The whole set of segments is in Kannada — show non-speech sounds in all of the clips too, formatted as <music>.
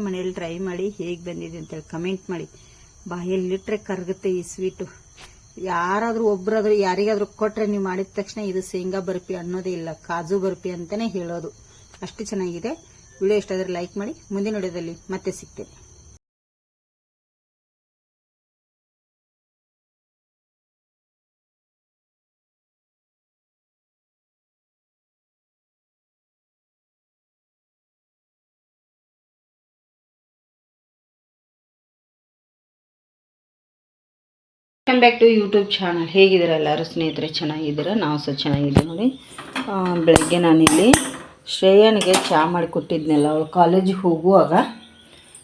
ಮನೇಲಿ ಟ್ರೈ ಮಾಡಿ ಹೇಗೆ ಬಂದಿದೆ ಅಂತೇಳಿ ಕಮೆಂಟ್ ಮಾಡಿ. ಬಾಯಲ್ಲಿಟ್ಟರೆ ಕರಗುತ್ತೆ ಈ ಸ್ವೀಟು ಯಾರಾದರೂ ಒಬ್ಬರಾದ್ರೂ ಯಾರಿಗಾದ್ರೂ ಕೊಟ್ಟರೆ ನೀವು ಮಾಡಿದ ತಕ್ಷಣ ಇದು ಶೇಂಗಾ ಬರ್ಫಿ ಅನ್ನೋದೇ ಇಲ್ಲ, ಕಾಜು ಬರ್ಫಿ ಅಂತಲೇ ಹೇಳೋದು. ಅಷ್ಟು ಚೆನ್ನಾಗಿದೆ. ವಿಡಿಯೋ ಇಷ್ಟ ಲೈಕ್ ಮಾಡಿ. ಮುಂದಿನ ವಿಡಿಯೋದಲ್ಲಿ ಮತ್ತೆ ಸಿಗ್ತೇನೆ. Welcome back to YouTube channel ಹೇಗಿದ್ದೀರಾ ಎಲ್ಲರೂ? ಸ್ನೇಹಿತರೆ, ಚೆನ್ನಾಗಿದ್ದೀರಾ? ನಾವು ಸಹ ಚೆನ್ನಾಗಿದ್ದೀವಿ ನೋಡಿ. ಬೆಳಗ್ಗೆ ನಾನಿಲ್ಲಿ ಶ್ರೇಯನಿಗೆ ಚಹಾ ಮಾಡಿ ಕೊಟ್ಟಿದ್ನಲ್ಲ, ಅವಳು ಕಾಲೇಜಿಗೆ ಹೋಗುವಾಗ.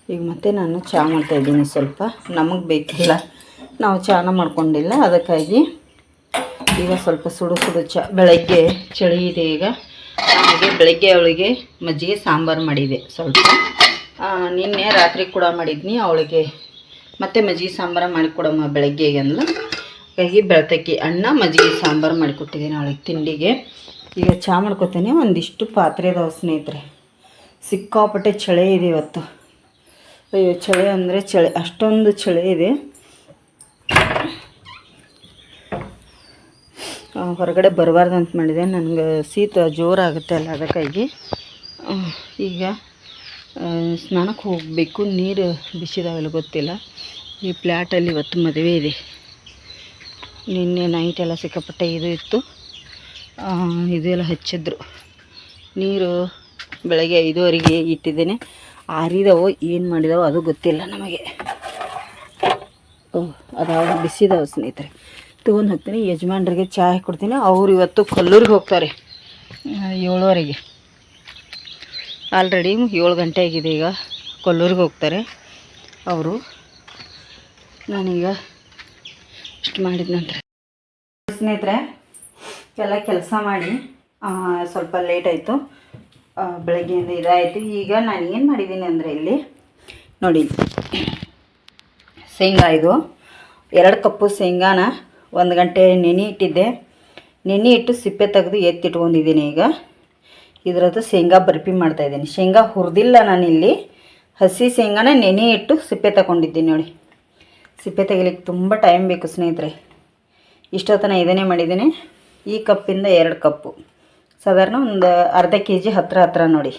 ಈಗ ಮತ್ತೆ ನಾನು ಚಹಾ ಮಾಡ್ತಾಯಿದ್ದೀನಿ ಸ್ವಲ್ಪ. ನಮಗೆ ಬೇಕಿಲ್ಲ. ನಾವು ಚಹಾನ ಮಾಡ್ಕೊಂಡಿಲ್ಲ. ಅದಕ್ಕಾಗಿ ಈಗ ಸ್ವಲ್ಪ ಸುಡು ಸುಡು ಚ ಬೆಳಗ್ಗೆ ಚಳಿ ಇದೆ ಈಗ. ಹಾಗೆ ಬೆಳಗ್ಗೆ ಅವಳಿಗೆ ಮಜ್ಜಿಗೆ ಸಾಂಬಾರು ಮಾಡಿದೆ ಸ್ವಲ್ಪ. ನಿನ್ನೆ ರಾತ್ರಿ ಕೂಡ ಮಾಡಿದ್ನಿ. ಅವಳಿಗೆ ಮತ್ತೆ ಮಜ್ಜಿಗೆ ಸಾಂಬಾರು ಮಾಡಿಕೊಡಮ್ಮ ಬೆಳಗ್ಗೆಗೆ ಅಂದ್ಲು ಹಾಗಾಗಿ ಬೆಳತಕ್ಕಿ ಅನ್ನ, ಮಜ್ಜಿಗೆ ಸಾಂಬಾರು ಮಾಡಿಕೊಟ್ಟಿದ್ದೀನಿ ಅವಳಿಗೆ ತಿಂಡಿಗೆ. ಈಗ ಚಹಾ ಮಾಡ್ಕೊತೇನೆ. ಒಂದಿಷ್ಟು ಪಾತ್ರೆ ಇದಾವೆ ಸ್ನೇಹಿತರೆ. ಸಿಕ್ಕಾಪಟ್ಟೆ ಚಳಿ ಇದೆ ಇವತ್ತು. ಅಯ್ಯೋ, ಚಳಿ ಅಂದರೆ ಚಳಿ. ಅಷ್ಟೊಂದು ಚಳಿ ಇದೆ. ಹೊರಗಡೆ ಬರಬಾರ್ದು ಅಂತ ಮಾಡಿದೆ. ನನಗೆ ಶೀತ ಜೋರಾಗುತ್ತೆ ಅಲ್ಲ ಅದಕ್ಕಾಗಿ. ಈಗ ಸ್ನಾನಕ್ಕೆ ಹೋಗಬೇಕು, ನೀರು ಬಿಸಿದಾವೆಲ್ಲ ಗೊತ್ತಿಲ್ಲ. ಈ ಪ್ಲ್ಯಾಟಲ್ಲಿ ಇವತ್ತು ಮದುವೆ ಇದೆ. ನಿನ್ನೆ ನೈಟ್ ಎಲ್ಲ ಸಿಕ್ಕಾಪಟ್ಟೆ ಇದು ಇತ್ತು. ಇದೆಲ್ಲ ಹಚ್ಚಿದ್ರು. ನೀರು ಬೆಳಗ್ಗೆ ಐದುವರೆಗೆ ಇಟ್ಟಿದ್ದೇನೆ. ಆರಿದವೋ, ಏನು ಮಾಡಿದವೋ ಅದು ಗೊತ್ತಿಲ್ಲ ನಮಗೆ. ಅದಾವ, ಬಿಸಿದಾವ ಸ್ನೇಹಿತರೆ. ತೊಗೊಂಡು ಹೋಗ್ತೀನಿ, ಯಜಮಾನ್ರಿಗೆ ಚಹಾ ಕೊಡ್ತೀನಿ. ಅವ್ರು ಇವತ್ತು ಕಲ್ಲೂರಿಗೆ ಹೋಗ್ತಾರೆ. ಏಳುವರೆಗೆ. ಆಲ್ರೆಡಿ ಏಳು ಗಂಟೆ ಆಗಿದೆ ಈಗ. ಕೊಲ್ಲೂರಿಗೆ ಹೋಗ್ತಾರೆ. ಅವರು ನಾನೀಗ ಇಷ್ಟು ಮಾಡಿದ ನಂತರ. ಸ್ನೇಹಿತರೆ, ಎಲ್ಲ ಕೆಲಸ ಮಾಡಿ ಸ್ವಲ್ಪ ಲೇಟ್ ಆಯಿತು. ಬೆಳಗ್ಗೆಯಿಂದ ಇದಾಯಿತು. ಈಗ ನಾನು ಏನು ಮಾಡಿದ್ದೀನಿ ಅಂದರೆ ಇಲ್ಲಿ, ನೋಡಿ, ಶೇಂಗಾ ಇದು. ಎರಡು ಕಪ್ಪು ಶೇಂಗಾನ ಒಂದು ಗಂಟೆ ನೆನೆ ಇಟ್ಟಿದ್ದೆ. ನೆನೆ ಇಟ್ಟು ಸಿಪ್ಪೆ ತೆಗೆದು ಎತ್ತಿಟ್ಕೊಂಡಿದ್ದೀನಿ ಈಗ. ಇದರದ್ದು ಶೇಂಗಾ ಬರ್ಫಿ ಮಾಡ್ತಾಯಿದ್ದೀನಿ ಶೇಂಗಾ ಹುರಿದಿಲ್ಲ ನಾನಿಲ್ಲಿ. ಹಸಿ ಶೇಂಗಾನ ನೆನೆ ಇಟ್ಟು ಸಿಪ್ಪೆ ತಗೊಂಡಿದ್ದೀನಿ ನೋಡಿ. ಸಿಪ್ಪೆ ತೆಗಿಲಿಕ್ಕೆ ತುಂಬ ಟೈಮ್ ಬೇಕು ಸ್ನೇಹಿತರೆ. ಇಷ್ಟೊತ್ತನ ಇದನ್ನೇ ಮಾಡಿದ್ದೀನಿ. ಈ ಕಪ್ಪಿಂದ ಎರಡು ಕಪ್ಪು. ಸಾಧಾರಣ ಒಂದು ಅರ್ಧ ಕೆ ಜಿ ಹತ್ತಿರ ಹತ್ತಿರ ನೋಡಿ.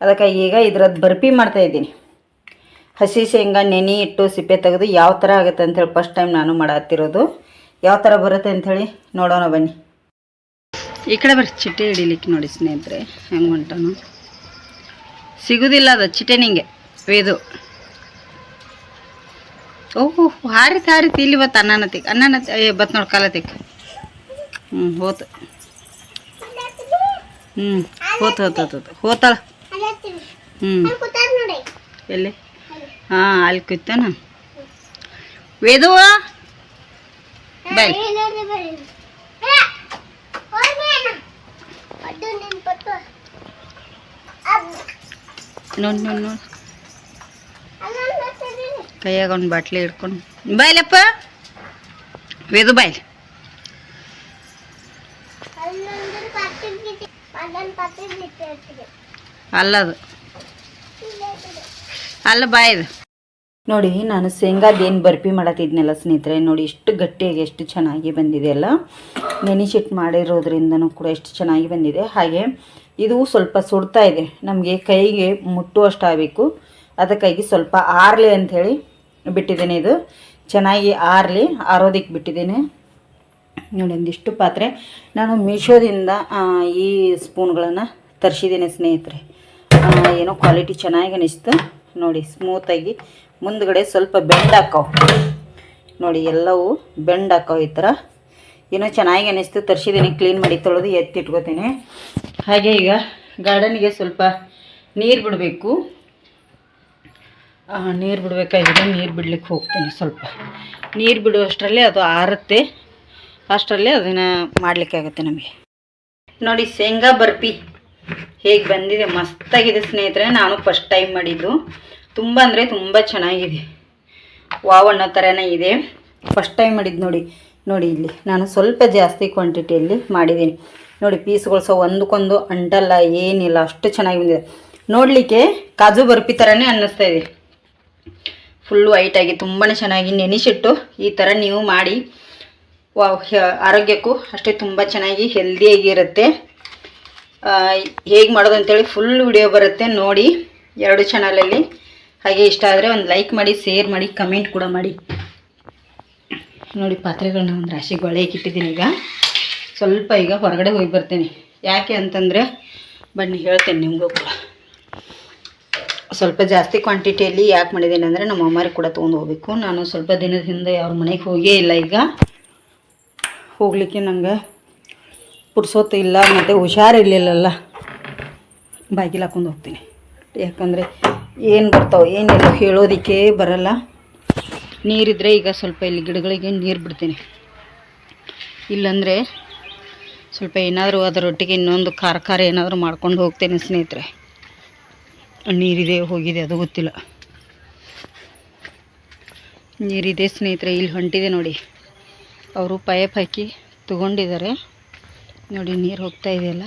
ಅದಕ್ಕೆ ಈಗ ಇದರದ್ದು ಬರ್ಫಿ ಮಾಡ್ತಾಯಿದ್ದೀನಿ ಹಸಿ ಶೇಂಗಾ ನೆನೆ ಇಟ್ಟು ಸಿಪ್ಪೆ ತೆಗೆದು ಯಾವ ಥರ ಆಗುತ್ತೆ ಅಂಥೇಳಿ ಫಸ್ಟ್ ಟೈಮ್ ನಾನು ಮಾಡತ್ತಿರೋದು. ಯಾವ ಥರ ಬರುತ್ತೆ ಅಂಥೇಳಿ ನೋಡೋಣ ಬನ್ನಿ. ಈ ಕಡೆ ಬರ್ರಿ ಚಿಟ್ಟೆ ಹಿಡಿಲಿಕ್ಕೆ ನೋಡಿ ಸ್ನೇಹಿತರೆ, ಹೆಂಗೆ ಹೊಂಟಾನು ಸಿಗುದಿಲ್ಲ ಅದು ಚಿಟ್ಟೆ ನಿಂಗೆ ವೇದು ಓಹೋ, ಹಾರಿತ್ ಹಾರಿತ್, ಇಲ್ಲಿ ಬತ್ತ ಅನ್ನನತಿಕ್ ಅನ್ನನತಿ ಬತ್ ನೋಡಿ ಕಾಲತಿಕ್ ಹ್ಞೂ ಹೋತು. ಹ್ಞೂ ಹೋತ ಹೋತ ಹೋತ ಹೋತ. ಹೋತಾಳ. ಹ್ಞೂ ಎಲ್ಲಿ? ಹಾಂ, ಅಲ್ಲಿ ಕೂತಾನ ವೇದುವ ಬಾಯ್ ನೋಡಿ ನೋಡಿ ನೋಡಿ. ಕೈಯಾಗ ಒಂದು ಬಾಟ್ಲಿ ಹಿಡ್ಕೊಂಡು. ಬಾಯ್ಲಪ್ಪ. ವೇದು ಬಾಯ್ಲಿ ಅಲ್ಲದು ಅಲ್ಲ ಬಾಯ್ದು ನೋಡಿ ನಾನು ಶೇಂಗಾದೇನು ಬರ್ಫಿ ಮಾಡತ್ತಿದ್ನಲ್ಲ ಸ್ನೇಹಿತರೆ ನೋಡಿ ಎಷ್ಟು ಗಟ್ಟಿಯಾಗಿ ಎಷ್ಟು ಚೆನ್ನಾಗಿ ಬಂದಿದೆ ಅಲ್ಲ. ನೆನೆಸಿಟ್ಟು ಮಾಡಿರೋದ್ರಿಂದನೂ ಕೂಡ ಎಷ್ಟು ಚೆನ್ನಾಗಿ ಬಂದಿದೆ. ಹಾಗೆ ಇದು ಸ್ವಲ್ಪ ಸುಡ್ತಾ ಇದೆ. ನಮಗೆ ಕೈಗೆ ಮುಟ್ಟುವಷ್ಟು ಆಗಬೇಕು ಅದಕ್ಕಾಗಿ ಸ್ವಲ್ಪ ಆರಲಿ ಅಂಥೇಳಿ ಬಿಟ್ಟಿದ್ದೇನೆ ಇದು. ಚೆನ್ನಾಗಿ ಆರಲಿ ಆರೋದಕ್ಕೆ ಬಿಟ್ಟಿದ್ದೇನೆ. ನೋಡಿ, ಒಂದಿಷ್ಟು ಪಾತ್ರೆ. ನಾನು ಮೀಶೋದಿಂದ ಈ ಸ್ಪೂನ್ಗಳನ್ನು ತರಿಸಿದ್ದೇನೆ ಸ್ನೇಹಿತರೆ. ಏನೋ ಕ್ವಾಲಿಟಿ ಚೆನ್ನಾಗಿ ಅನಿಸ್ತು. ನೋಡಿ ಸ್ಮೂತಾಗಿ ಮುಂದ್ಗಡೆ ಸ್ವಲ್ಪ ಬೆಂಡ್ ಹಾಕೋ. ನೋಡಿ, ಎಲ್ಲವೂ ಬೆಂಡ್ ಹಾಕೋ ಈ ಥರ ಏನೋ ಚೆನ್ನಾಗಿ ಅನ್ನಿಸ್ತು ತರಿಸಿದ್ದೀನಿ ಕ್ಲೀನ್ ಮಾಡಿ ತೊಳೆದು ಎತ್ತಿಟ್ಕೋತೀನಿ ಹಾಗೆ ಈಗ ಗಾರ್ಡನ್ಗೆ ಸ್ವಲ್ಪ ನೀರು ಬಿಡಬೇಕು. ನೀರು ಬಿಡಬೇಕಾಗಿದೆ, ನೀರು ಬಿಡ್ಲಿಕ್ಕೆ ಹೋಗ್ತೀನಿ ಸ್ವಲ್ಪ. ನೀರು ಬಿಡುವಷ್ಟರಲ್ಲಿ ಅದು ಆರುತ್ತೆ. ಅಷ್ಟರಲ್ಲಿ ಅದನ್ನು ಮಾಡಲಿಕ್ಕೆ ಆಗುತ್ತೆ ನಮಗೆ. ನೋಡಿ, ಶೇಂಗಾ ಬರ್ಪಿ ಹೇಗೆ ಬಂದಿದೆ. ಮಸ್ತಾಗಿದೆ ಸ್ನೇಹಿತರೆ, ನಾನು ಫಸ್ಟ್ ಟೈಮ್ ಮಾಡಿದ್ದು. ತುಂಬ ಅಂದರೆ ತುಂಬ ಚೆನ್ನಾಗಿದೆ. ವಾವ್ ಅನ್ನೋ ಥರನೇ ಇದೆ. ಫಸ್ಟ್ ಟೈಮ್ ಮಾಡಿದ್ದು ನೋಡಿ. ನೋಡಿ ಇಲ್ಲಿ, ನಾನು ಸ್ವಲ್ಪ ಜಾಸ್ತಿ ಕ್ವಾಂಟಿಟಿಯಲ್ಲಿ ಮಾಡಿದ್ದೀನಿ. ನೋಡಿ ಪೀಸ್ಗಳು ಸಹ ಒಂದಕ್ಕೊಂದು ಅಂಟಲ್ಲ, ಏನಿಲ್ಲ, ಅಷ್ಟು ಚೆನ್ನಾಗಿ ಬಂದಿದೆ. ನೋಡಲಿಕ್ಕೆ ಕಾಜು ಬರ್ಪಿ ಥರನೇ ಅನ್ನಿಸ್ತಾ ಇದೆ. ಫುಲ್ಲು ವೈಟಾಗಿ ತುಂಬಾ ಚೆನ್ನಾಗಿ ನೆನೆಸಿಟ್ಟು ಈ ಥರ ನೀವು ಮಾಡಿ. ಆರೋಗ್ಯಕ್ಕೂ ಅಷ್ಟೇ ತುಂಬ ಚೆನ್ನಾಗಿ ಹೆಲ್ದಿಯಾಗಿರುತ್ತೆ ಹೇಗೆ ಮಾಡೋದು ಅಂತೇಳಿ ಫುಲ್ ವಿಡಿಯೋ ಬರುತ್ತೆ, ನೋಡಿ. ಎರಡು ಚಾನಲಲ್ಲಿ ಹಾಗೆ ಇಷ್ಟ ಆದರೆ ಒಂದು ಲೈಕ್ ಮಾಡಿ ಶೇರ್ ಮಾಡಿ ಕಮೆಂಟ್ ಕೂಡ ಮಾಡಿ. ನೋಡಿ ಪಾತ್ರೆಗಳನ್ನ ಒಂದು ರಾಶಿ ಗೊಳೆಗೆ ಇಟ್ಟಿದ್ದೀನಿ ಈಗ. ಸ್ವಲ್ಪ ಈಗ ಹೊರಗಡೆ ಹೋಗಿ ಬರ್ತೇನೆ. ಯಾಕೆ ಅಂತಂದರೆ, ಬನ್ನಿ ಹೇಳ್ತೇನೆ ನಿಮಗೂ ಕೂಡ ಸ್ವಲ್ಪ ಜಾಸ್ತಿ ಕ್ವಾಂಟಿಟಿಯಲ್ಲಿ ಯಾಕೆ ಮಾಡಿದ್ದೀನಿ ಅಂದರೆ, ನಮ್ಮ ಅಮ್ಮಾರಿಗೆ ಕೂಡ ತೊಗೊಂಡು ಹೋಗಬೇಕು. ನಾನು ಸ್ವಲ್ಪ ದಿನದ ಹಿಂದೆ ಅವ್ರ ಮನೆಗೆ ಹೋಗೇ ಇಲ್ಲ ಈಗ. ಹೋಗಲಿಕ್ಕೆ ನಂಗೆ ಪುರ್ಸೊತ್ತು ಇಲ್ಲ, ಮತ್ತು ಹುಷಾರಿರ್ಲಿಲ್ಲಲ್ಲ ಬಾಗಿಲು ಹಾಕೊಂಡು ಹೋಗ್ತೀನಿ. ಯಾಕಂದರೆ ಏನು ಬರ್ತಾವೆ ಏನಿಲ್ಲ ಹೇಳೋದಕ್ಕೆ ಬರಲ್ಲ. ನೀರಿದ್ರೆ ಈಗ ಸ್ವಲ್ಪ ಇಲ್ಲಿ ಗಿಡಗಳಿಗೆ ನೀರು ಬಿಡ್ತೀನಿ. ಇಲ್ಲಂದರೆ ಸ್ವಲ್ಪ ಏನಾದರೂ ಅದರೊಟ್ಟಿಗೆ ಇನ್ನೊಂದು ಖಾರ ಖಾರ ಏನಾದರೂ ಮಾಡ್ಕೊಂಡು ಹೋಗ್ತೇನೆ ಸ್ನೇಹಿತರೆ. ನೀರಿದೆ ಹೋಗಿದೆ, ಅದು ಗೊತ್ತಿಲ್ಲ. ನೀರಿದೆ ಸ್ನೇಹಿತರೆ, ಇಲ್ಲಿ ಹೊಂಟಿದೆ ನೋಡಿ. ಅವರು ಪೈಪ್ ಹಾಕಿ ತಗೊಂಡಿದ್ದಾರೆ. ನೋಡಿ, ನೀರು ಹೋಗ್ತಾ ಇದೆಯಲ್ಲ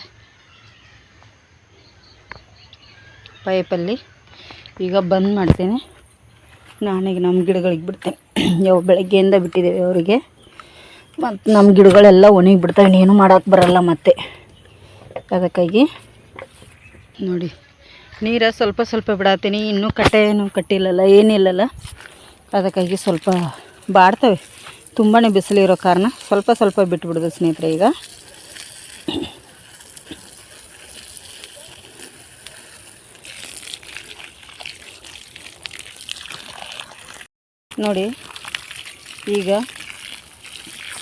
ಪೈಪಲ್ಲಿ ಈಗ ಬಂದ್ ಮಾಡ್ತೇನೆ. ನಾನೀಗ ನಮ್ಮ ಗಿಡಗಳಿಗೆ ಬಿಡ್ತೇನೆ <clears throat> ಯಾವ ಬೆಳಗ್ಗೆಯಿಂದ ಬಿಟ್ಟಿದ್ದೇವೆ ಅವರಿಗೆ. ಮತ್ತು ನಮ್ಮ ಗಿಡಗಳೆಲ್ಲ ಒಣಗಿ ಬಿಡ್ತಾವೆ ಏನು ಮಾಡೋಕ್ಕೆ ಬರಲ್ಲ ಮತ್ತೆ. ಅದಕ್ಕಾಗಿ ನೋಡಿ, ನೀರು ಸ್ವಲ್ಪ ಸ್ವಲ್ಪ ಬಿಡಾತೀನಿ. ಇನ್ನೂ ಕಟ್ಟೆ ಏನು ಕಟ್ಟಿಲ್ಲಲ್ಲ, ಏನಿಲ್ಲಲ್ಲ. ಅದಕ್ಕಾಗಿ ಸ್ವಲ್ಪ ಬಾಡ್ತವೆ. ತುಂಬಾ ಬಿಸಿಲಿರೋ ಕಾರಣ ಸ್ವಲ್ಪ ಸ್ವಲ್ಪ ಬಿಟ್ಬಿಡ್ದು ಸ್ನೇಹಿತರೆ ಈಗ. ನೋಡಿ. ಈಗ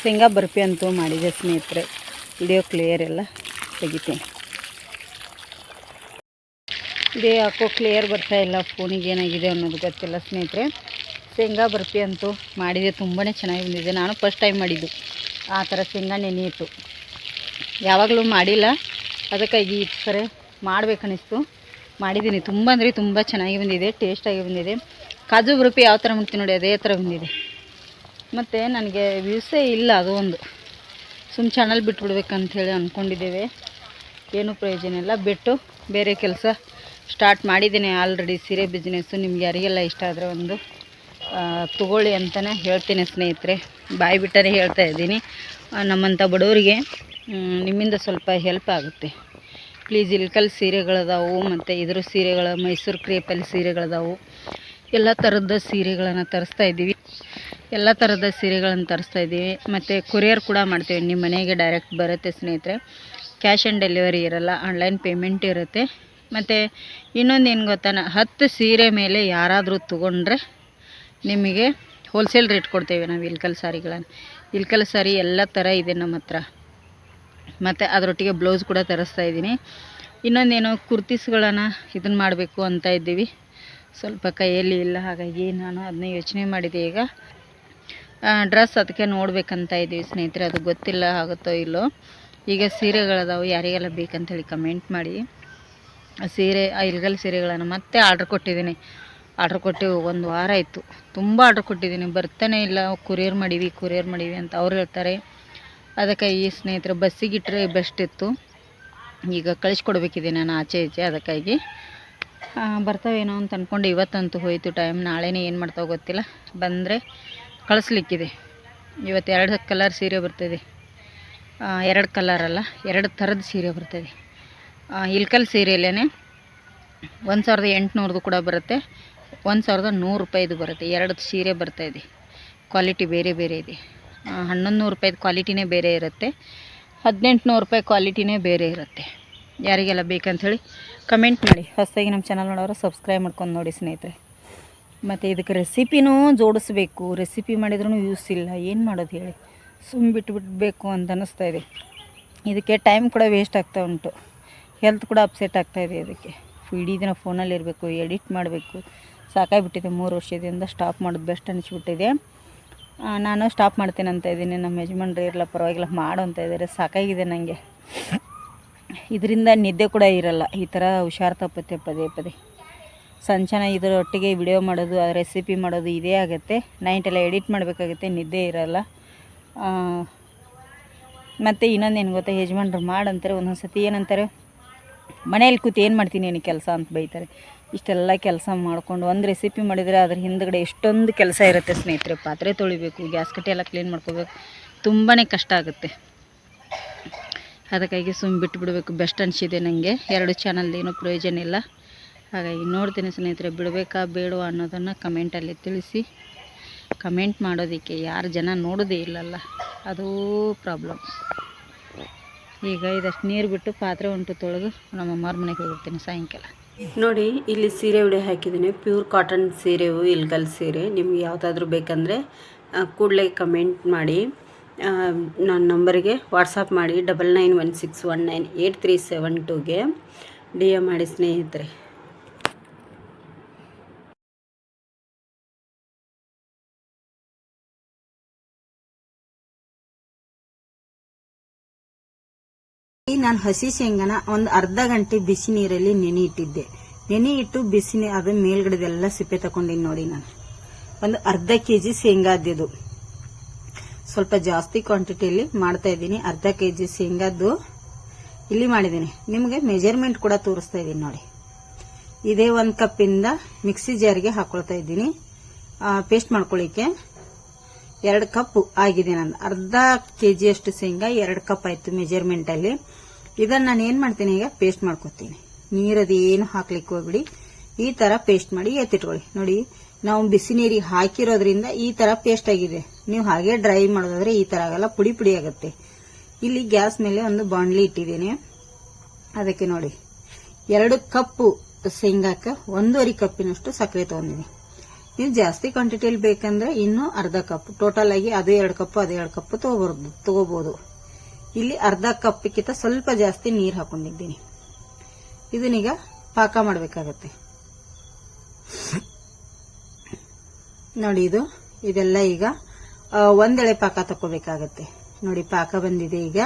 ಶೇಂಗಾ ಬರ್ಫಿ ಅಂತೂ ಮಾಡಿದೆ ಸ್ನೇಹಿತರೆ. ವಿಡಿಯೋ ಕ್ಲಿಯರ್ ಎಲ್ಲ ತೆಗಿತೀನಿ. ಇದೇ ಯಾಕೋ ಕ್ಲಿಯರ್ ಬರ್ತಾ ಇಲ್ಲ ಫೋನಿಗೆ ಏನಾಗಿದೆ ಅನ್ನೋದು ಗೊತ್ತಿಲ್ಲ ಸ್ನೇಹಿತರೆ. ಶೇಂಗಾ ಬರ್ಫಿ ಅಂತೂ ಮಾಡಿದೆ ತುಂಬಾ ಚೆನ್ನಾಗಿ ಬಂದಿದೆ. ನಾನು ಫಸ್ಟ್ ಟೈಮ್ ಮಾಡಿದ್ದು. ಆ ಥರ ಶೇಂಗಾ ನೆನೆಯಿತು. ಯಾವಾಗಲೂ ಮಾಡಿಲ್ಲ. ಅದಕ್ಕಾಗಿ ಈ ಥರ ಮಾಡಬೇಕನ್ನಿಸ್ತು. ಮಾಡಿದ್ದೀನಿ. ತುಂಬ ಅಂದರೆ ತುಂಬ ಚೆನ್ನಾಗಿ ಬಂದಿದೆ ಟೇಸ್ಟಾಗಿ ಬಂದಿದೆ. ಕಾಜು ಬರುಪಿ ಯಾವ ಥರ ಮಾಡ್ತೀನಿ ನೋಡಿ ಅದೇ ಥರ ಬಂದಿದೆ. ಮತ್ತು ನನಗೆ ವ್ಯೂಸೇ ಇಲ್ಲ ಅದು ಒಂದು ಸುಮ್ಮ ಚಾನಲ್ ಬಿಟ್ಬಿಡ್ಬೇಕಂಥೇಳಿ ಅಂದ್ಕೊಂಡಿದ್ದೇವೆ ಏನೂ ಪ್ರಯೋಜನ ಇಲ್ಲ. ಬಿಟ್ಟು ಬೇರೆ ಕೆಲಸ ಸ್ಟಾರ್ಟ್ ಮಾಡಿದ್ದೀನಿ ಆಲ್ರೆಡಿ ಸೀರೆ ಬಿಸ್ನೆಸ್ಸು ನಿಮ್ಗೆ ಯಾರಿಗೆಲ್ಲ ಇಷ್ಟ ಆದರೆ ಒಂದು ತಗೊಳ್ಳಿ ಅಂತಲೇ ಹೇಳ್ತೀನಿ ಸ್ನೇಹಿತರೆ. ಬಾಯಿ ಬಿಟ್ಟರೆ ಹೇಳ್ತಾ ಇದ್ದೀನಿ. ನಮ್ಮಂಥ ಬಡವರಿಗೆ ನಿಮ್ಮಿಂದ ಸ್ವಲ್ಪ ಹೆಲ್ಪ್ ಆಗುತ್ತೆ. ಪ್ಲೀಸ್ ಇಲ್ಕಲ್ ಸೀರೆಗಳದಾವು, ಮತ್ತು ಇದ್ರ ಸೀರೆಗಳು ಮೈಸೂರು ಕ್ರೇಪಲ್ಲಿ ಸೀರೆಗಳದಾವು. ಎಲ್ಲ ಥರದ ಸೀರೆಗಳನ್ನು ತರಿಸ್ತಾ ಇದ್ದೀವಿ. ಎಲ್ಲ ಥರದ ಸೀರೆಗಳನ್ನು ತರಿಸ್ತಾ ಇದ್ದೀವಿ. ಮತ್ತು ಕೊರಿಯರ್ ಕೂಡ ಮಾಡ್ತೀವಿ. ನಿಮ್ಮ ಮನೆಗೆ ಡೈರೆಕ್ಟ್ ಬರುತ್ತೆ ಸ್ನೇಹಿತರೆ. ಕ್ಯಾಶ್ ಆನ್ ಡೆಲಿವರಿ ಇರಲ್ಲ ಆನ್ಲೈನ್ ಪೇಮೆಂಟ್ ಇರುತ್ತೆ. ಮತ್ತು ಇನ್ನೊಂದು ಏನು ಗೊತ್ತಾನ ಹತ್ತು ಸೀರೆ ಮೇಲೆ ಯಾರಾದರೂ ತೊಗೊಂಡ್ರೆ ನಿಮಗೆ ಹೋಲ್ಸೇಲ್ ರೇಟ್ ಕೊಡ್ತೇವೆ ನಾವು ಇಲ್ಕಲ್ ಸಾರಿಗಳನ್ನು. ಇಲ್ಕಲ್ ಸಾರಿ ಎಲ್ಲ ಥರ ಇದೆ ನಮ್ಮ ಹತ್ರ. ಮತ್ತು ಅದರೊಟ್ಟಿಗೆ ಬ್ಲೌಸ್ ಕೂಡ ತರಿಸ್ತಾ ಇದ್ದೀನಿ. ಇನ್ನೊಂದೇನು ಕುರ್ತೀಸ್ಗಳನ್ನು ಇದನ್ನು ಮಾಡಬೇಕು ಅಂತ ಇದ್ದೀವಿ. ಸ್ವಲ್ಪ ಕೈಯಲ್ಲಿ ಇಲ್ಲ, ಹಾಗಾಗಿ ನಾನು ಅದನ್ನ ಯೋಚನೆ ಮಾಡಿದೆ. ಈಗ ಡ್ರೆಸ್ ಅದಕ್ಕೆ ನೋಡಬೇಕಂತ ಇದ್ದೀವಿ ಸ್ನೇಹಿತರೆ, ಅದು ಗೊತ್ತಿಲ್ಲ ಆಗುತ್ತೋ ಇಲ್ಲೋ. ಈಗ ಸೀರೆಗಳದಾವು ಯಾರಿಗೆಲ್ಲ ಬೇಕಂತೇಳಿ ಕಮೆಂಟ್ ಮಾಡಿ. ಸೀರೆ ಇಲ್ಗಲ್ ಸೀರೆಗಳನ್ನು ಮತ್ತೆ ಆರ್ಡ್ರ್ ಕೊಟ್ಟಿದ್ದೀನಿ. ಆರ್ಡ್ರ್ ಕೊಟ್ಟು ಒಂದು ವಾರ ಆಯಿತು. ತುಂಬ ಆರ್ಡ್ರ್ ಕೊಟ್ಟಿದ್ದೀನಿ. ಬರ್ತಾನೆ ಇಲ್ಲ ಕುರಿಯರ್ ಮಾಡೀವಿ ಕುರಿಯರ್ ಮಾಡೀವಿ ಅಂತ ಅವ್ರು ಹೇಳ್ತಾರೆ. ಅದಕ್ಕೆ ಈ ಸ್ನೇಹಿತರು ಬಸ್ಸಿಗೆ ಇಟ್ಟರೆ ಬೆಸ್ಟ್ ಇತ್ತು. ಈಗ ಕಳಿಸ್ಕೊಡ್ಬೇಕಿದೆ ನಾನು ಆಚೆ ಈಚೆ, ಅದಕ್ಕಾಗಿ. ಬರ್ತಾವೇನೋ ಅಂತ ಅಂದ್ಕೊಂಡು ಇವತ್ತಂತೂ ಹೋಯಿತು ಟೈಮ್ ನಾಳೆನೇ ಏನು ಮಾಡ್ತಾವೆ ಗೊತ್ತಿಲ್ಲ. ಬಂದರೆ ಕಳಿಸ್ಲಿಕ್ಕಿದೆ. ಇವತ್ತು ಎರಡು ಕಲರ್ ಸೀರೆ ಬರ್ತದೆ. ಎರಡು ಕಲರ್ ಅಲ್ಲ, ಎರಡು ಥರದ ಸೀರೆ ಬರ್ತದೆ. ಇಲ್ಕಲ್ ಸೀರೆಯಲ್ಲೇ ಒಂದು ಸಾವಿರದ ಎಂಟುನೂರದು ಕೂಡ ಬರುತ್ತೆ. ಒಂದು ಸಾವಿರದ ನೂರು ರೂಪಾಯಿದು ಬರುತ್ತೆ. ಎರಡು ಸೀರೆ ಬರ್ತಾ ಇದೆ. ಕ್ವಾಲಿಟಿ ಬೇರೆ ಬೇರೆ ಇದೆ. ಹನ್ನೊಂದು ನೂರು ರೂಪಾಯಿದು ಕ್ವಾಲಿಟಿನೇ ಬೇರೆ ಇರುತ್ತೆ. ಹದಿನೆಂಟು ನೂರು ರೂಪಾಯಿ ಕ್ವಾಲಿಟಿನೇ ಬೇರೆ ಇರುತ್ತೆ. ಯಾರಿಗೆಲ್ಲ ಬೇಕಂಥೇಳಿ ಕಮೆಂಟ್ ಮಾಡಿ. ಹೊಸದಾಗಿ ನಮ್ಮ ಚಾನಲ್ ನೋಡೋರು ಸಬ್ಸ್ಕ್ರೈಬ್ ಮಾಡ್ಕೊಂಡು ನೋಡಿ ಸ್ನೇಹಿತರೆ. ಮತ್ತು ಇದಕ್ಕೆ ರೆಸಿಪಿನೂ ಜೋಡಿಸ್ಬೇಕು. ರೆಸಿಪಿ ಮಾಡಿದ್ರೂ ಯೂಸ್ ಇಲ್ಲ. ಏನು ಮಾಡೋದು ಹೇಳಿ? ಸುಮ್ಮ ಬಿಟ್ಬಿಡ್ಬೇಕು ಅಂತ ಅನ್ನಿಸ್ತಾ ಇದೆ. ಇದಕ್ಕೆ ಟೈಮ್ ಕೂಡ ವೇಸ್ಟ್ ಆಗ್ತಾ ಉಂಟು. ಹೆಲ್ತ್ ಕೂಡ ಅಪ್ಸೆಟ್ ಆಗ್ತಾ ಇದೆ ಅದಕ್ಕೆ ಇಡೀ ದಿನ ಫೋನಲ್ಲಿ ಇರಬೇಕು ಎಡಿಟ್ ಮಾಡಬೇಕು. ಸಾಕಾಗಿಬಿಟ್ಟಿದೆ ಮೂರು ವರ್ಷದಿಂದ ಸ್ಟಾಪ್ ಮಾಡೋದು ಬೆಸ್ಟ್ ಅನಿಸ್ಬಿಟ್ಟಿದೆ. ನಾನು ಸ್ಟಾಪ್ ಮಾಡ್ತೇನೆ ಅಂತ ಇದ್ದೀನಿ. ನಮ್ಮ ಯಜಮಾನ್ರು ಇರಲ್ಲ ಪರವಾಗಿಲ್ಲ, ಮಾಡು ಅಂತ ಇದ್ದಾರೆ. ಸಾಕಾಗಿದೆ ನನಗೆ ಇದರಿಂದ ನಿದ್ದೆ ಕೂಡ ಇರಲ್ಲ. ಈ ಥರ ಹುಷಾರು ತಪ್ಪತ್ತೆ ಪದೇ ಪದೇ. ಸಂಚನ ಇದರೊಟ್ಟಿಗೆ ವಿಡಿಯೋ ಮಾಡೋದು, ಆ ರೆಸಿಪಿ ಮಾಡೋದು ಇದೇ ಆಗುತ್ತೆ. ನೈಟೆಲ್ಲ ಎಡಿಟ್ ಮಾಡಬೇಕಾಗುತ್ತೆ, ನಿದ್ದೆ ಇರಲ್ಲ. ಮತ್ತು ಇನ್ನೊಂದು ಏನು ಗೊತ್ತಾ, ಯಜಮಾನ್ರು ಮಾಡಂತಾರೆ ಒಂದೊಂದು ಸತಿ ಏನಂತಾರೆ ಮನೇಲಿ ಕೂತು ಏನು ಮಾಡ್ತೀನಿ ಏನು ಕೆಲಸ ಅಂತ ಬೈತಾರೆ. ಇಷ್ಟೆಲ್ಲ ಕೆಲಸ ಮಾಡ್ಕೊಂಡು ಒಂದು ರೆಸಿಪಿ ಮಾಡಿದರೆ ಅದ್ರ ಹಿಂದ್ಗಡೆ ಎಷ್ಟೊಂದು ಕೆಲಸ ಇರುತ್ತೆ ಸ್ನೇಹಿತರೆ. ಪಾತ್ರೆ ತೊಳಿಬೇಕು, ಗ್ಯಾಸ್ ಕಟ್ಟೆ ಎಲ್ಲ ಕ್ಲೀನ್ ಮಾಡ್ಕೋಬೇಕು ತುಂಬಾ ಕಷ್ಟ ಆಗುತ್ತೆ. ಅದಕ್ಕಾಗಿ ಸುಮ್ಮನೆ ಬಿಟ್ಟು ಬಿಡಬೇಕು ಬೆಸ್ಟ್ ಅನಿಸಿದೆ ನನಗೆ ಎರಡು ಚಾನಲ್ ಏನೂ ಪ್ರಯೋಜನ ಇಲ್ಲ. ಹಾಗಾಗಿ ನೋಡ್ತೀನಿ ಸ್ನೇಹಿತರೆ, ಬಿಡಬೇಕಾ ಬೇಡವಾ ಅನ್ನೋದನ್ನು ಕಮೆಂಟಲ್ಲಿ ತಿಳಿಸಿ. ಕಮೆಂಟ್ ಮಾಡೋದಕ್ಕೆ ಯಾರು ಜನ ನೋಡೋದೇ ಇಲ್ಲಲ್ಲ, ಅದೂ ಪ್ರಾಬ್ಲಮ್ ಈಗ ಇದಷ್ಟು ನೀರು ಬಿಟ್ಟು ಪಾತ್ರೆ ಉಂಟು ತೊಳೆದು ನಮ್ಮ ಅಮ್ಮವ್ರ ಮನೆಗೆ ಹೋಗಿರ್ತೀನಿ ಸಾಯಂಕಾಲ. ನೋಡಿ, ಇಲ್ಲಿ ಸೀರೆ ಉಡಿ ಹಾಕಿದ್ದೀನಿ. ಪ್ಯೂರ್ ಕಾಟನ್ ಸೀರೆವು ಇಲ್ಗಲ್ ಸೀರೆ. ನಿಮ್ಗೆ ಯಾವುದಾದ್ರೂ ಬೇಕಂದರೆ ಕೂಡಲೇ ಕಮೆಂಟ್ ಮಾಡಿ. ನನ್ನ ನಂಬರಿಗೆ ವಾಟ್ಸಪ್ ಮಾಡಿ double nine one six one nine eight three seven ಟೂಗೆ ಡಿ ಎ ಮಾಡಿ ಸ್ನೇಹಿತರೆ. ನಾನು ಹಸಿ ಶೇಂಗಾನ ಒಂದು ಅರ್ಧ ಗಂಟೆ ಬಿಸಿ ನೀರಲ್ಲಿ ನೆನೆ ಇಟ್ಟಿದ್ದೆ. ನೆನೆ ಇಟ್ಟು ಬಿಸಿ ನೀರು ಅದ್ರ ಮೇಲ್ಗಡೆದೆಲ್ಲ ಸಿಪ್ಪೆ ತಗೊಂಡಿನಿ ನೋಡಿ ನಾನು. ಒಂದು ಅರ್ಧ ಕೆ ಜಿ ಸ್ವಲ್ಪ ಜಾಸ್ತಿ ಕ್ವಾಂಟಿಟಿಯಲ್ಲಿ ಮಾಡ್ತಾ ಇದ್ದೀನಿ. ಅರ್ಧ ಕೆ ಜಿ ಶೇಂಗಾದ್ದು. ಇಲ್ಲಿ ಮಾಡಿದ್ದೀನಿ. ನಿಮಗೆ ಮೆಜರ್ಮೆಂಟ್ ಕೂಡ ತೋರಿಸ್ತಾ ಇದ್ದೀನಿ ನೋಡಿ. ಇದೇ ಒಂದು ಕಪ್ಪಿಂದ ಮಿಕ್ಸಿ ಜಾರಿಗೆ ಹಾಕೊಳ್ತಾ ಇದ್ದೀನಿ. ಪೇಸ್ಟ್ ಮಾಡ್ಕೊಳ್ಳಿಕ್ಕೆ. ಎರಡು ಕಪ್ ಆಗಿದೆ ನಂದು. ಅರ್ಧ ಕೆ ಜಿಯಷ್ಟು ಶೇಂಗಾ, ಎರಡು ಕಪ್ ಆಯಿತು ಮೆಜರ್ಮೆಂಟಲ್ಲಿ ಇದನ್ನು ನಾನು ಏನು ಮಾಡ್ತೀನಿ ಈಗ? ಪೇಸ್ಟ್ ಮಾಡ್ಕೊತೀನಿ. ನೀರದು ಏನು ಹಾಕ್ಲಿಕ್ಕೆ ಹೋಗ್ಬಿಡಿ. ಈ ಥರ ಪೇಸ್ಟ್ ಮಾಡಿ ಎತ್ತಿಟ್ಕೊಳ್ಳಿ. ನೋಡಿ, ನಾವು ಬಿಸಿ ನೀರಿಗೆ ಹಾಕಿರೋದ್ರಿಂದ ಈ ಥರ ಪೇಸ್ಟ್ ಆಗಿದೆ. ನೀವು ಹಾಗೆ ಡ್ರೈ ಮಾಡೋದಾದ್ರೆ ಈ ಥರ ಆಗಲ್ಲ, ಪುಡಿ ಪುಡಿ ಆಗುತ್ತೆ. ಇಲ್ಲಿ ಗ್ಯಾಸ್ ಮೇಲೆ ಒಂದು ಬಾಂಡ್ಲಿ ಇಟ್ಟಿದ್ದೀನಿ. ಅದಕ್ಕೆ ನೋಡಿ, ಎರಡು ಕಪ್ಪು ಶೇಂಗಾಕ್ಕೆ ಒಂದೂವರೆ ಕಪ್ಪಿನಷ್ಟು ಸಕ್ಕರೆ ತಗೊಂಡಿದ್ದೀನಿ. ನೀವು ಜಾಸ್ತಿ ಕ್ವಾಂಟಿಟಿಯಲ್ಲಿ ಬೇಕಂದ್ರೆ ಇನ್ನೂ ಅರ್ಧ ಕಪ್ ಟೋಟಲ್ ಆಗಿ ಅದು ಎರಡು ಕಪ್ ಅದು ಎರಡು ಕಪ್ ತಗೋಬಾರ್ದು ತಗೋಬಹುದು ಇಲ್ಲಿ ಅರ್ಧ ಕಪ್ಪಿಗಿಂತ ಸ್ವಲ್ಪ ಜಾಸ್ತಿ ನೀರು ಹಾಕೊಂಡಿದ್ದೀನಿ. ಇದನ್ನೀಗ ಪಾಕ ಮಾಡಬೇಕಾಗತ್ತೆ. ನೋಡಿ ಇದು, ಇದೆಲ್ಲ ಈಗ ಒಂದೆಳೆ ಪಾಕ ತಗೋಬೇಕಾಗತ್ತೆ ನೋಡಿ, ಪಾಕ ಬಂದಿದೆ ಈಗ.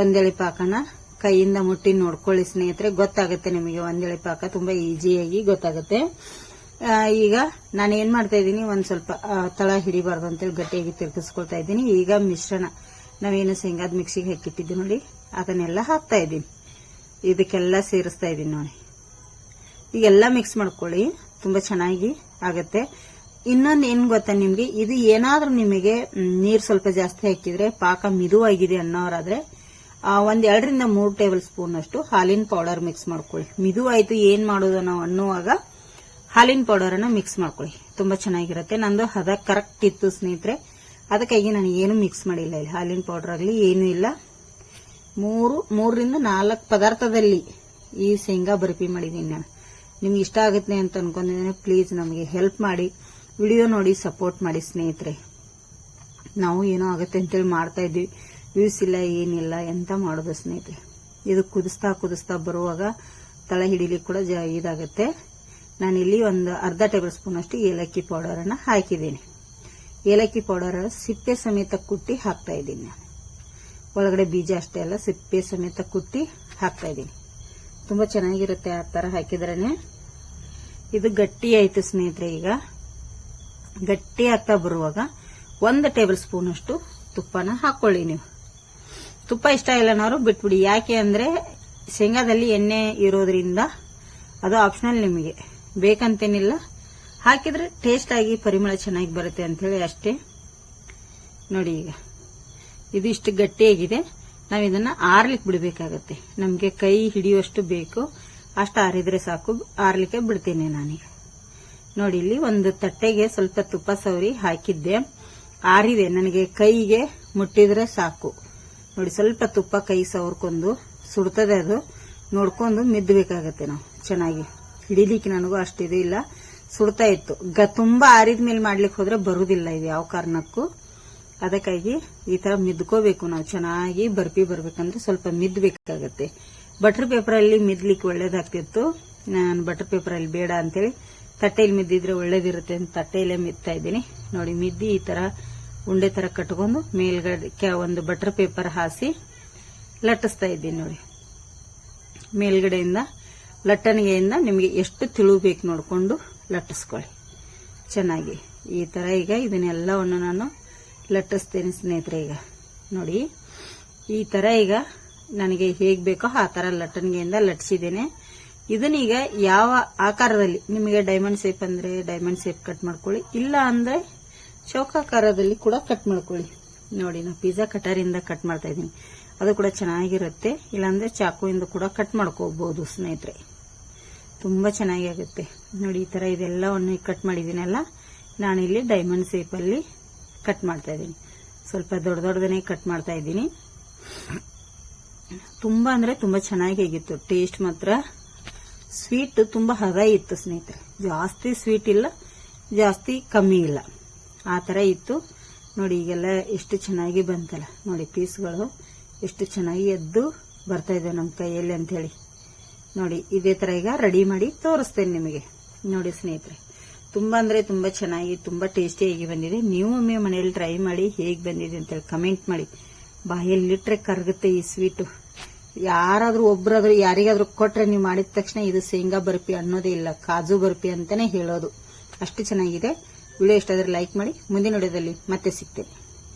ಒಂದೆಳೆ ಪಾಕನ ಕೈಯಿಂದ ಮುಟ್ಟಿ ನೋಡ್ಕೊಳ್ಳಿ ಸ್ನೇಹಿತರೆ. ಗೊತ್ತಾಗುತ್ತೆ ನಿಮಗೆ ಒಂದೆಳೆ ಪಾಕ ತುಂಬಾ ಈಸಿಯಾಗಿ ಗೊತ್ತಾಗುತ್ತೆ. ಈಗ ನಾನು ಏನ್ ಮಾಡ್ತಾ ಇದ್ದೀನಿ? ಒಂದ್ ಸ್ವಲ್ಪ ತಳ ಹಿಡಿಬಾರ್ದು ಅಂತೇಳಿ ಗಟ್ಟಿಯಾಗಿ ತಿರ್ಗಿಸ್ಕೊಳ್ತಾ ಇದ್ದೀನಿ. ಈಗ ಮಿಶ್ರಣ. ನಾವೇನು ಶೇಂಗಾದ ಮಿಕ್ಸಿಗೆ ಹಾಕಿಟ್ಟಿದ್ದು ನೋಡಿ, ಅದನ್ನೆಲ್ಲ ಹಾಕ್ತಾ ಇದ್ದೀನಿ. ಇದಕ್ಕೆಲ್ಲ ಸೇರಿಸ್ತಾ ಇದ್ದೀನಿ ನೋಡಿ. ಈಗೆಲ್ಲ ಮಿಕ್ಸ್ ಮಾಡ್ಕೊಳ್ಳಿ. ತುಂಬಾ ಚೆನ್ನಾಗಿ ಆಗತ್ತೆ. ಇನ್ನೊಂದು ಏನ್ ಗೊತ್ತಾ ನಿಮ್ಗೆ? ಇದು ಏನಾದ್ರೂ ನಿಮಗೆ ನೀರು ಸ್ವಲ್ಪ ಜಾಸ್ತಿ ಹಾಕಿದ್ರೆ ಪಾಕ ಮಿದುವಾಗಿದೆ ಅನ್ನೋರಾದ್ರೆ ಒಂದ್ ಎರಡರಿಂದ ಮೂರು ಟೇಬಲ್ ಸ್ಪೂನ್ ಅಷ್ಟು ಹಾಲಿನ ಪೌಡರ್ ಮಿಕ್ಸ್ ಮಾಡ್ಕೊಳ್ಳಿ. ಮಿದುವಾಯ್ತು ಏನ್ ಮಾಡೋದು ನಾವು ಅನ್ನುವಾಗ ಹಾಲಿನ ಪೌಡರ್ ಅನ್ನ ಮಿಕ್ಸ್ ಮಾಡ್ಕೊಳ್ಳಿ. ತುಂಬಾ ಚೆನ್ನಾಗಿರುತ್ತೆ. ನಂದು ಹದ ಕರೆಕ್ಟ್ ಇತ್ತು ಸ್ನೇಹಿತರೆ. ಅದಕ್ಕಾಗಿ ನಾನು ಏನು ಮಿಕ್ಸ್ ಮಾಡಿಲ್ಲ ಇಲ್ಲಿ. ಹಾಲಿನ ಪೌಡರ್ ಆಗಲಿ ಏನೂ ಇಲ್ಲ. ಮೂರು ಮೂರರಿಂದ ನಾಲ್ಕು ಪದಾರ್ಥದಲ್ಲಿ ಈ ಶೇಂಗಾ ಬರ್ಫಿ ಮಾಡಿದ್ದೀನಿ ನಾನು. ನಿಮ್ಗೆ ಇಷ್ಟ ಆಗುತ್ತೆ ಅಂತ ಅನ್ಕೊಂಡಿದ್ದೀನಿ. ಪ್ಲೀಸ್ ನಮಗೆ ಹೆಲ್ಪ್ ಮಾಡಿ. ವಿಡಿಯೋ ನೋಡಿ, ಸಪೋರ್ಟ್ ಮಾಡಿ ಸ್ನೇಹಿತರೆ. ನಾವು ಏನೋ ಆಗುತ್ತೆ ಅಂತೇಳಿ ಮಾಡ್ತಾ ಇದ್ವಿ. ವ್ಯೂಸ್ ಇಲ್ಲ, ಏನಿಲ್ಲ ಎಂತ ಮಾಡೋದು ಸ್ನೇಹಿತರೆ. ಇದು ಕುದಿಸ್ತಾ ಕುದಿಸ್ತಾ ಬರುವಾಗ ತಳ ಹಿಡಿಲಿಕ್ಕೆ ಕೂಡ ಇದಾಗುತ್ತೆ. ನಾನಿಲ್ಲಿ ಒಂದು ಅರ್ಧ ಟೇಬಲ್ ಸ್ಪೂನ್ ಅಷ್ಟು ಏಲಕ್ಕಿ ಪೌಡರನ್ನು ಹಾಕಿದ್ದೀನಿ. ಏಲಕ್ಕಿ ಪೌಡರ್ ಸಿಪ್ಪೆ ಸಮೇತ ಕುಟ್ಟಿ ಹಾಕ್ತಾ ಇದ್ದೀನಿ ನಾನು. ಒಳಗಡೆ ಬೀಜ ಅಷ್ಟೇ ಅಲ್ಲ, ಸಿಪ್ಪೆ ಸಮೇತ ಕುಟ್ಟಿ ಹಾಕ್ತಾ ಇದ್ದೀನಿ. ತುಂಬಾ ಚೆನ್ನಾಗಿರುತ್ತೆ ಆ ಥರ ಹಾಕಿದ್ರೇನೆ. ಇದು ಗಟ್ಟಿ ಆಯ್ತು ಸ್ನೇಹಿತರೆ ಈಗ. ಗಟ್ಟಿ ಆಗ್ತಾ ಬರುವಾಗ ಒಂದು ಟೇಬಲ್ ಸ್ಪೂನ್ ಅಷ್ಟು ತುಪ್ಪನ ಹಾಕೊಳ್ಳಿ ನೀವು. ತುಪ್ಪ ಇಷ್ಟ ಇಲ್ಲನವರು ಬಿಟ್ಬಿಡಿ. ಯಾಕೆ ಅಂದರೆ ಶೇಂಗಾದಲ್ಲಿ ಎಣ್ಣೆ ಇರೋದ್ರಿಂದ ಅದು ಆಪ್ಷನಲ್ ನಿಮಗೆ. ಬೇಕಂತೇನಿಲ್ಲ. ಹಾಕಿದ್ರೆ ಟೇಸ್ಟ್ ಆಗಿ ಪರಿಮಳ ಚೆನ್ನಾಗಿ ಬರುತ್ತೆ ಅಂತ ಹೇಳಿ ಅಷ್ಟೇ. ನೋಡಿ ಈಗ. ಇದು ಇಷ್ಟು ಗಟ್ಟಿಯಾಗಿದೆ. ನಾವು ಇದನ್ನ ಆರ್ಲಿಕ್ಕೆ ಬಿಡಬೇಕಾಗತ್ತೆ. ನಮಗೆ ಕೈ ಹಿಡಿಯುವಷ್ಟು ಬೇಕು. ಅಷ್ಟು ಆರಿದ್ರೆ ಸಾಕು. ಆರ್ಲಿಕ್ಕೆ ಬಿಡ್ತೇನೆ ನಾನೀಗ. ನೋಡಿ, ಇಲ್ಲಿ ಒಂದು ತಟ್ಟೆಗೆ ಸ್ವಲ್ಪ ತುಪ್ಪ ಸವರಿ ಹಾಕಿದ್ದೆ. ಆರಿದೆ, ನನಗೆ ಕೈಗೆ ಮುಟ್ಟಿದ್ರೆ ಸಾಕು. ನೋಡಿ, ಸ್ವಲ್ಪ ತುಪ್ಪ ಕೈ ಸವರ್ಕೊಂಡು ಸುಡ್ತದೆ ಅದು. ನೋಡ್ಕೊಂಡು ಮಿದ್ದಬೇಕಾಗತ್ತೆ ನಾವು. ಚೆನ್ನಾಗಿ ಹಿಡಿಲಿಕ್ಕೆ ನನಗೂ ಅಷ್ಟಿದು ಇಲ್ಲ. ಸುಡ್ತಾ ಇತ್ತು. ಗ, ತುಂಬಾ ಆರಿದ ಮೇಲೆ ಮಾಡ್ಲಿಕ್ಕೆ ಹೋದ್ರೆ ಬರುವುದಿಲ್ಲ ಇದು ಯಾವ ಕಾರಣಕ್ಕೂ. ಅದಕ್ಕಾಗಿ ಈ ತರ ಮಿದ್ಕೋಬೇಕು ನಾವು. ಚೆನ್ನಾಗಿ ಬರ್ಪಿ ಬರ್ಬೇಕಂದ್ರೆ ಸ್ವಲ್ಪ ಮಿದ್ಬೇಕಾಗತ್ತೆ. ಬಟರ್ ಪೇಪರ್ ಅಲ್ಲಿ ಮಿದ್ಲಿಕ್ಕೆ ಒಳ್ಳೇದಾಗ್ತಿತ್ತು. ನಾನು ಬಟರ್ ಪೇಪರ್ ಅಲ್ಲಿ ಬೇಡ ಅಂತೇಳಿ ತಟ್ಟೆಯಲ್ಲಿ ಮಿದ್ದಿದ್ರೆ ಒಳ್ಳೇದಿರುತ್ತೆ ಅಂತ ತಟ್ಟೆಯಲ್ಲೇ ಮಿದ್ತಾ ಇದ್ದೀನಿ. ನೋಡಿ, ಮಿದ್ದಿ ಈ ತರ ಉಂಡೆ ತರ ಕಟ್ಕೊಂಡು ಮೇಲ್ಗಡೆ ಒಂದು ಬಟರ್ ಪೇಪರ್ ಹಾಸಿ ಲಟ್ಟಿಸ್ತಾ ಇದ್ದೀನಿ ನೋಡಿ. ಮೇಲ್ಗಡೆಯಿಂದ, ಲಟ್ಟಣಿಗೆಯಿಂದ ನಿಮಗೆ ಎಷ್ಟು ತಿಳು ಬೇಕು ನೋಡಿಕೊಂಡು ಲಟ್ಟಿಸ್ಕೊಳ್ಳಿ. ಚೆನ್ನಾಗಿ. ಈ ಥರ ಈಗ ಇದನ್ನೆಲ್ಲವನ್ನು ನಾನು ಲಟ್ಟಿಸ್ತೇನೆ ಸ್ನೇಹಿತರೆ ಈಗ. ನೋಡಿ, ಈ ಥರ ಈಗ ನನಗೆ ಹೇಗೆ ಬೇಕೋ ಆ ಥರ ಲಟ್ಟಣಿಗೆಯಿಂದ ಲಟ್ಸಿದ್ದೇನೆ ಇದನ್ನೀಗ ಯಾವ ಆಕಾರದಲ್ಲಿ, ನಿಮಗೆ ಡೈಮಂಡ್ ಶೇಪ್ ಅಂದ್ರೆ ಡೈಮಂಡ್ ಶೇಪ್ ಕಟ್ ಮಾಡ್ಕೊಳ್ಳಿ, ಇಲ್ಲ ಅಂದ್ರೆ ಚೌಕಾಕಾರದಲ್ಲಿ ಕೂಡ ಕಟ್ ಮಾಡ್ಕೊಳ್ಳಿ. ನೋಡಿ, ನಾನು ಪಿಜ್ಜಾ ಇಂದ ಕಟ್ ಮಾಡ್ತಾ ಇದೀನಿ ಅದು ಕೂಡ ಚೆನ್ನಾಗಿರುತ್ತೆ. ಇಲ್ಲಾಂದರೆ ಚಾಕುವಿಂದ ಕೂಡ ಕಟ್ ಮಾಡ್ಕೋಬಹುದು ಸ್ನೇಹಿತರೆ. ತುಂಬ ಚೆನ್ನಾಗಿ ಆಗುತ್ತೆ ನೋಡಿ, ಈ ಥರ ಇದೆಲ್ಲವನ್ನು ಕಟ್ ಮಾಡಿದ್ದೀನಲ್ಲ, ನಾನಿಲ್ಲಿ ಡೈಮಂಡ್ ಶೇಪಲ್ಲಿ ಕಟ್ ಮಾಡ್ತಾ ಇದ್ದೀನಿ. ಸ್ವಲ್ಪ ದೊಡ್ಡ ದೊಡ್ಡದನ್ನೇ ಕಟ್ ಮಾಡ್ತಾ ಇದ್ದೀನಿ. ತುಂಬ ಅಂದರೆ ತುಂಬ ಚೆನ್ನಾಗಿ ಆಗಿತ್ತು ಟೇಸ್ಟ್ ಮಾತ್ರ ಸ್ವೀಟ್ ತುಂಬ ಹದ ಇತ್ತು ಸ್ನೇಹಿತರೆ. ಜಾಸ್ತಿ ಸ್ವೀಟ್ ಇಲ್ಲ, ಜಾಸ್ತಿ ಕಮ್ಮಿ ಇಲ್ಲ. ಆ ಥರ ಇತ್ತು. ನೋಡಿ, ಈಗೆಲ್ಲ ಎಷ್ಟು ಚೆನ್ನಾಗಿ ಬಂತಲ್ಲ. ನೋಡಿ ಪೀಸ್ಗಳು ಎಷ್ಟು ಚೆನ್ನಾಗಿ ಎದ್ದು ಬರ್ತಾ ಇದೆ ನಮ್ಮ ಕೈಯಲ್ಲಿ ಅಂತೇಳಿ ನೋಡಿ, ಇದೇ ಥರ ಈಗ ರೆಡಿ ಮಾಡಿ ತೋರಿಸ್ತೇನೆ ನಿಮಗೆ. ನೋಡಿ ಸ್ನೇಹಿತರೆ, ತುಂಬ ಅಂದರೆ ತುಂಬ ಚೆನ್ನಾಗಿ, ತುಂಬ ಟೇಸ್ಟಿಯಾಗಿ ಬಂದಿದೆ. ನೀವು ಒಮ್ಮೆ ಮನೆಯಲ್ಲಿ ಟ್ರೈ ಮಾಡಿ ಹೇಗೆ ಬಂದಿದೆ ಅಂತೇಳಿ ಕಮೆಂಟ್ ಮಾಡಿ. ಬಾಯಲ್ಲಿಟ್ರೆ ಕರಗುತ್ತೆ ಈ ಸ್ವೀಟು ಯಾರಾದ್ರೂ ಒಬ್ರಾದ್ರೂ, ಯಾರಿಗಾದ್ರೂ ಕೊಟ್ರೆ ನೀವು ಮಾಡಿದ ತಕ್ಷಣ ಇದು ಶೇಂಗಾ ಬರ್ಫಿ ಅನ್ನೋದೇ ಇಲ್ಲ, ಕಾಜು ಬರ್ಫಿ ಅಂತಾನೆ ಹೇಳೋದು. ಅಷ್ಟು ಚೆನ್ನಾಗಿದೆ. ವಿಡಿಯೋ ಇಷ್ಟ ಲೈಕ್ ಮಾಡಿ. ಮುಂದಿನ ವಿಡಿಯೋದಲ್ಲಿ ಮತ್ತೆ ಸಿಗ್ತೇನೆ.